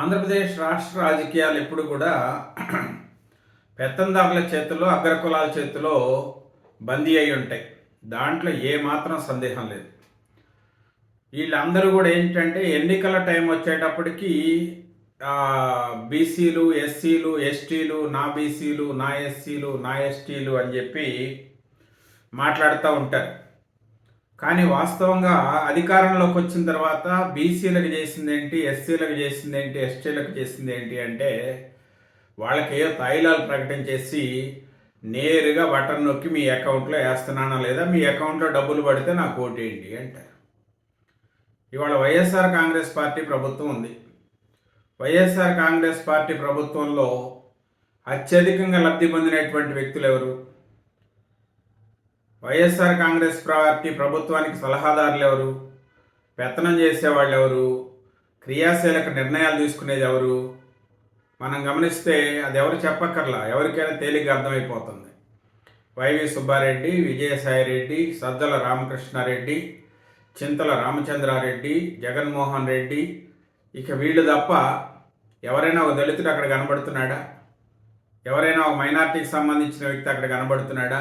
ఆంధ్రప్రదేశ్ రాష్ట్ర రాజకీయాలు ఎప్పుడు కూడా పెత్తందారుల చేతిలో అగ్రకులాల చేతిలో బందీ అయి ఉంటాయి. దాంట్లో ఏమాత్రం సందేహం లేదు. వీళ్ళందరూ కూడా ఏంటంటే ఎన్నికల టైం వచ్చేటప్పటికి బీసీలు ఎస్సీలు ఎస్టీలు నా బీసీలు నా ఎస్సీలు నా ఎస్టీలు అని చెప్పి మాట్లాడుతూ ఉంటారు. కానీ వాస్తవంగా అధికారంలోకి వచ్చిన తర్వాత బీసీలకు చేసింది ఏంటి ఎస్సీలకు చేసింది ఏంటి ఎస్టీలకు చేసింది ఏంటి అంటే వాళ్ళకి ఏదో తాయిలాలు ప్రకటించేసి నేరుగా బటన్ నొక్కి మీ అకౌంట్లో వేస్తున్నానా లేదా మీ అకౌంట్లో డబ్బులు పడితే నాకు ఓటేయండి అంటారు. ఇవాళ వైఎస్ఆర్ కాంగ్రెస్ పార్టీ ప్రభుత్వం ఉంది. వైఎస్ఆర్ కాంగ్రెస్ పార్టీ ప్రభుత్వంలో అత్యధికంగా లబ్ధి పొందినటువంటి వ్యక్తులు ఎవరు? వైఎస్ఆర్ కాంగ్రెస్ పార్టీ ప్రభుత్వానికి సలహాదారులు ఎవరు పెత్తనం చేసేవాళ్ళు ఎవరు క్రియాశీలక నిర్ణయాలు తీసుకునేది ఎవరు మనం గమనిస్తే అది ఎవరు చెప్పక్కర్లా ఎవరికైనా తేలిగ్గా అర్థమైపోతుంది. Y V Subba Reddy Vijayasai Reddy Sajjala Ramakrishna Reddy Chintala Ramachandra Reddy Jaganmohan Reddy. ఇక వీళ్ళు తప్ప ఎవరైనా ఒక దళితుడు అక్కడ కనబడుతున్నాడా? ఎవరైనా ఒక మైనార్టీకి సంబంధించిన వ్యక్తి అక్కడ కనబడుతున్నాడా?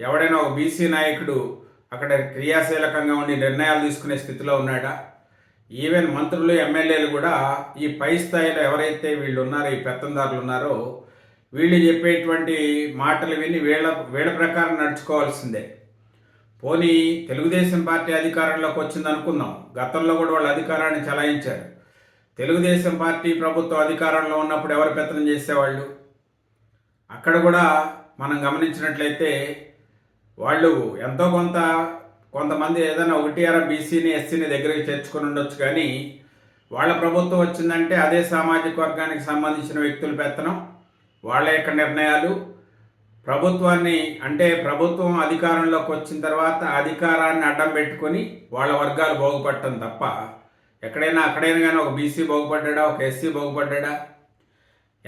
ఎవడైనా ఒక బీసీ నాయకుడు అక్కడ క్రియాశీలకంగా ఉండి నిర్ణయాలు తీసుకునే స్థితిలో ఉన్నాడా? ఈవెన్ మంత్రులు ఎమ్మెల్యేలు కూడా ఈ పై స్థాయిలో ఎవరైతే వీళ్ళు ఉన్నారో ఈ పెత్తందారులు ఉన్నారో వీళ్ళు చెప్పేటువంటి మాటలు విని వీళ్ళ వీళ్ళ ప్రకారం నడుచుకోవాల్సిందే. పోనీ తెలుగుదేశం పార్టీ అధికారంలోకి వచ్చింది అనుకుందాం. గతంలో కూడా వాళ్ళు అధికారాన్ని చలాయించారు. తెలుగుదేశం పార్టీ ప్రభుత్వం అధికారంలో ఉన్నప్పుడు ఎవరు పెత్తనం చేసేవాళ్ళు? అక్కడ కూడా మనం గమనించినట్లయితే వాళ్ళు ఎంతో కొంత కొంతమంది ఏదైనా ఒకటిఆర్ బీసీని ఎస్సీని దగ్గరికి చేర్చుకొని ఉండొచ్చు కానీ వాళ్ళ ప్రభుత్వం వచ్చిందంటే అదే సామాజిక వర్గానికి సంబంధించిన వ్యక్తుల పెత్తనం వాళ్ళ యొక్క నిర్ణయాలు. ప్రభుత్వాన్ని అంటే ప్రభుత్వం అధికారంలోకి వచ్చిన తర్వాత అధికారాన్ని అడ్డం పెట్టుకొని వాళ్ళ వర్గాలు బాగుపడటం తప్ప ఎక్కడైనా అక్కడైనా కానీ ఒక బీసీ బాగుపడ్డా ఒక ఎస్సీ బాగుపడ్డా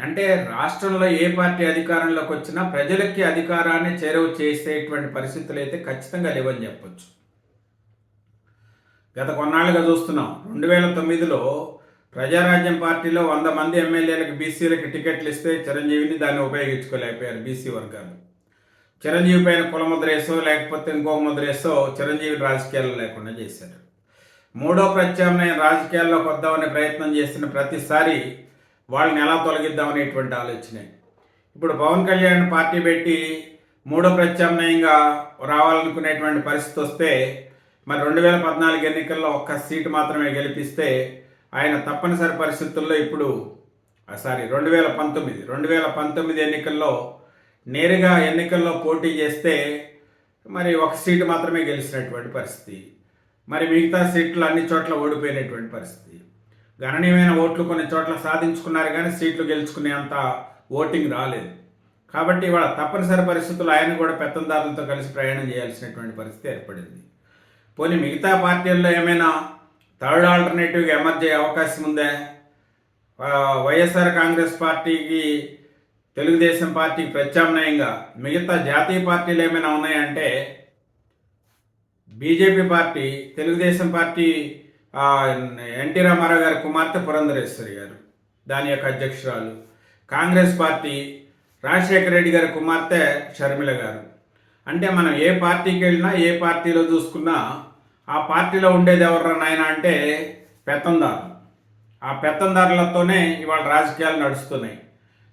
అంటే రాష్ట్రంలో ఏ పార్టీ అధికారంలోకి వచ్చినా ప్రజలకి అధికారాన్ని చేరువ చేసేటువంటి పరిస్థితులు అయితే ఖచ్చితంగా లేవని చెప్పొచ్చు. గత కొన్నాళ్ళుగా చూస్తున్నాం. రెండు వేల తొమ్మిదిలో ప్రజారాజ్యం పార్టీలో వంద మంది ఎమ్మెల్యేలకు బీసీలకు టికెట్లు ఇస్తే చిరంజీవిని దాన్ని ఉపయోగించుకోలేకపోయారు బీసీ వర్గాలు. చిరంజీవి పైన కులముద్రేసో లేకపోతే ఇంకో ముద్రేసో చిరంజీవి రాజకీయాల్లో లేకుండా చేశారు. మూడో ప్రత్యామ్నాయం రాజకీయాల్లోకి వద్దామనే ప్రయత్నం చేసిన ప్రతిసారి వాళ్ళని ఎలా తొలగిద్దామనేటువంటి ఆలోచనే. ఇప్పుడు పవన్ కళ్యాణ్ పార్టీ పెట్టి మూడో ప్రత్యామ్నాయంగా రావాలనుకునేటువంటి పరిస్థితి వస్తే మరి రెండు వేల పద్నాలుగు ఎన్నికల్లో ఒక్క సీటు మాత్రమే గెలిపిస్తే ఆయన తప్పనిసరి పరిస్థితుల్లో ఇప్పుడు సారీ రెండు వేల పంతొమ్మిది రెండు వేల పంతొమ్మిది ఎన్నికల్లో నేరుగా ఎన్నికల్లో పోటీ చేస్తే మరి ఒక సీటు మాత్రమే గెలిచినటువంటి పరిస్థితి. మరి మిగతా సీట్లు అన్ని చోట్ల ఓడిపోయినటువంటి పరిస్థితి. గణనీయమైన ఓట్లు కొన్ని చోట్ల సాధించుకున్నారు కానీ సీట్లు గెలుచుకునే అంత ఓటింగ్ రాలేదు. కాబట్టి ఇవాళ తప్పనిసరి పరిస్థితులు ఆయన కూడా పెత్తందారులతో కలిసి ప్రయాణం చేయాల్సినటువంటి పరిస్థితి ఏర్పడింది. పోనీ మిగతా పార్టీల్లో ఏమైనా థర్డ్ ఆల్టర్నేటివ్గా ఎమర్జ్ అయ్యే అవకాశం ఉందే? వైఎస్ఆర్ కాంగ్రెస్ పార్టీకి తెలుగుదేశం పార్టీకి ప్రత్యామ్నాయంగా మిగతా జాతీయ పార్టీలు ఏమైనా ఉన్నాయంటే BJP party Telugu Desam party NT Rama Rao గారి కుమార్తె పురంధరేశ్వరి గారు దాని యొక్క అధ్యక్షురాలు. కాంగ్రెస్ పార్టీ రాజశేఖర రెడ్డి గారి కుమార్తె షర్మిల గారు. అంటే మనం ఏ పార్టీకి వెళ్ళినా ఏ పార్టీలో చూసుకున్నా ఆ పార్టీలో ఉండేది ఎవరు నాయన అంటే పెత్తందారు. ఆ పెత్తందారులతోనే ఇవాళ రాజకీయాలు నడుస్తున్నాయి.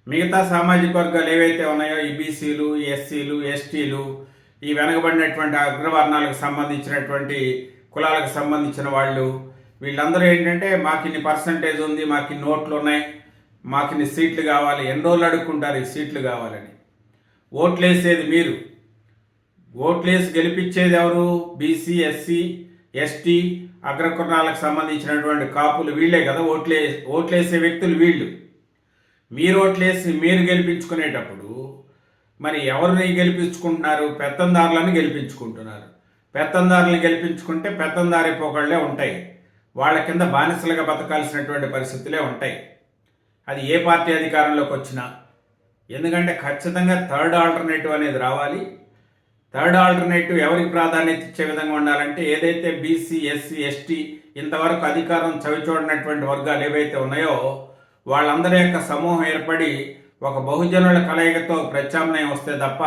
మిగతా సామాజిక వర్గాలు ఏవైతే ఉన్నాయో ఈ బీసీలు ఎస్సీలు ఎస్టీలు ఈ వెనకబడినటువంటి అగ్రవర్ణాలకు సంబంధించినటువంటి కులాలకు సంబంధించిన వాళ్ళు వీళ్ళందరూ ఏంటంటే మాకు ఇన్ని పర్సంటేజ్ ఉంది మాకు ఇన్ని ఓట్లు ఉన్నాయి మాకు ఇన్ని సీట్లు కావాలి ఎన్ని రోజులు అడుక్కుంటారు ఈ సీట్లు కావాలని. ఓట్లు వేసేది మీరు. ఓట్లేసి గెలిపించేది ఎవరు? బీసీ ఎస్సీ ఎస్టీ అగ్రకుర్ణాలకు సంబంధించినటువంటి కాపులు వీళ్ళే కదా ఓట్లే ఓట్లేసే వ్యక్తులు వీళ్ళు. మీరు ఓట్లేసి మీరు గెలిపించుకునేటప్పుడు మరి ఎవరిని గెలిపించుకుంటున్నారు? పెత్తందారులను గెలిపించుకుంటున్నారు. పెత్తందారులను గెలిపించుకుంటే పెత్తందారి పోకళ్ళే ఉంటాయి. వాళ్ళ కింద బానిసలుగా బతకాల్సినటువంటి పరిస్థితులే ఉంటాయి. అది ఏ పార్టీ అధికారంలోకి వచ్చినా ఎందుకంటే ఖచ్చితంగా థర్డ్ ఆల్టర్నేటివ్ అనేది రావాలి. థర్డ్ ఆల్టర్నేటివ్ ఎవరికి ప్రాధాన్యత ఇచ్చే విధంగా ఉండాలంటే ఏదైతే బీసీ ఎస్సీ ఎస్టీ ఇంతవరకు అధికారం చవిచూడనటువంటి వర్గాలు ఏవైతే ఉన్నాయో వాళ్ళందరి యొక్క సమూహం ఏర్పడి ఒక బహుజనుల కలయికతో ప్రత్యామ్నాయం వస్తే తప్ప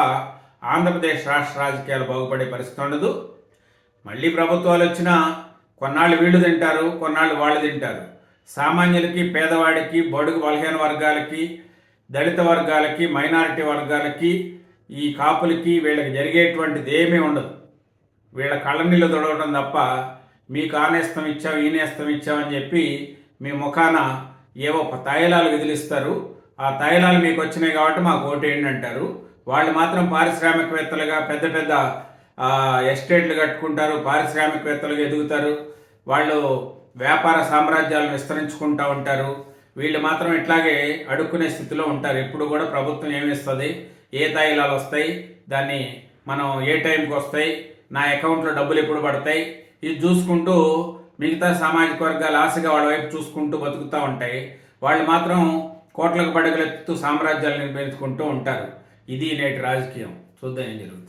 ఆంధ్రప్రదేశ్ రాష్ట్ర రాజకీయాలు బాగుపడే పరిస్థితి ఉండదు. మళ్ళీ ప్రభుత్వాలు వచ్చినా కొన్నాళ్ళు వీళ్ళు తింటారు కొన్నాళ్ళు వాళ్ళు తింటారు. సామాన్యులకి పేదవాడికి బడుగు బలహీన వర్గాలకి దళిత వర్గాలకి మైనారిటీ వర్గాలకి ఈ కాపులకి వీళ్ళకి జరిగేటువంటిది ఏమీ ఉండదు. వీళ్ళ కళ్ళ నీళ్ళు తొడవడం తప్ప మీకు ఆనేస్తం ఇచ్చాం ఈనేస్తం ఇచ్చామని చెప్పి మీ ముఖాన ఏవో తైలాలు విదిలిస్తారు. ఆ తైలాలు మీకు వచ్చినాయి కాబట్టి మాకు ఓటేయండి అంటారు. వాళ్ళు మాత్రం పారిశ్రామికవేత్తలుగా పెద్ద పెద్ద ఎస్టేట్లు కట్టుకుంటారు పారిశ్రామికవేత్తలుగా ఎదుగుతారు వాళ్ళు వ్యాపార సామ్రాజ్యాలను విస్తరించుకుంటూ ఉంటారు. వీళ్ళు మాత్రం ఇట్లాగే అడుక్కునే స్థితిలో ఉంటారు. ఎప్పుడు కూడా ప్రభుత్వం ఏమిస్తుంది? ఏ తాయిలాలు వస్తాయి? దాన్ని మనం ఏ టైంకి వస్తాయి? నా అకౌంట్లో డబ్బులు ఎప్పుడు పడతాయి? ఇది చూసుకుంటూ మిగతా సామాజిక వర్గాలు ఆశగా వాళ్ళ వైపు చూసుకుంటూ బతుకుతూ ఉంటాయి. వాళ్ళు మాత్రం కోట్లకు పడగలెత్తుతూ సామ్రాజ్యాలు నిర్మించుకుంటూ ఉంటారు. ఇది నేటి రాజకీయం. చూద్దాం ఏం జరుగుతుంది.